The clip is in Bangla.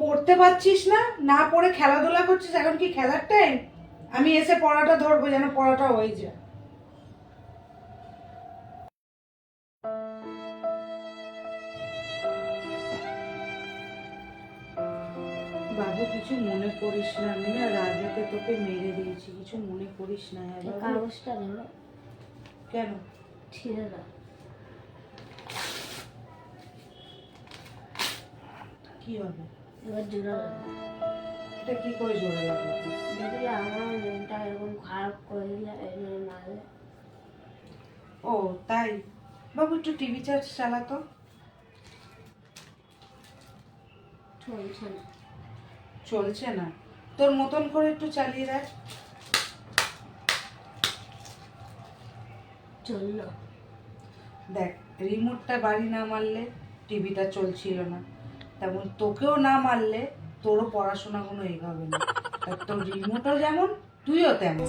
পড়তে পারছিস না? না পড়ে খেলাধুলা করছিস এখন কি খেলার টাইম আমি এসে পড়াটা ধরবো যেন পড়াটা হয়ে যায়। বাবু কিছু মনে করিস না। আমি না রাজাকে তোকে মেরে দিয়েছি। কিছু মনে করিস না হ্যাঁ কাগজটা ধরো কেন? ছিঁড়ে দাও। কি হবে? এবার জোড়া এটা কি করে জোড়া লাগাবো? দেখলে আমার মনটা এরকম খারাপ করে দিলে মারলে। ও তাই? বাবু একটু টিভি চার্জ চালাতো চলছে না। চলছে না। তোর মতন করে একটু চালিয়ে দেখ। চলল। দেখ রিমোটটা বাড়ি না মারলে টিভিটা চলছিল না। তেমন তোকেও না মারলে তোরও পড়াশোনা কোনো এগাবে না তোর রিমোটও যেমন তুইও তেমন।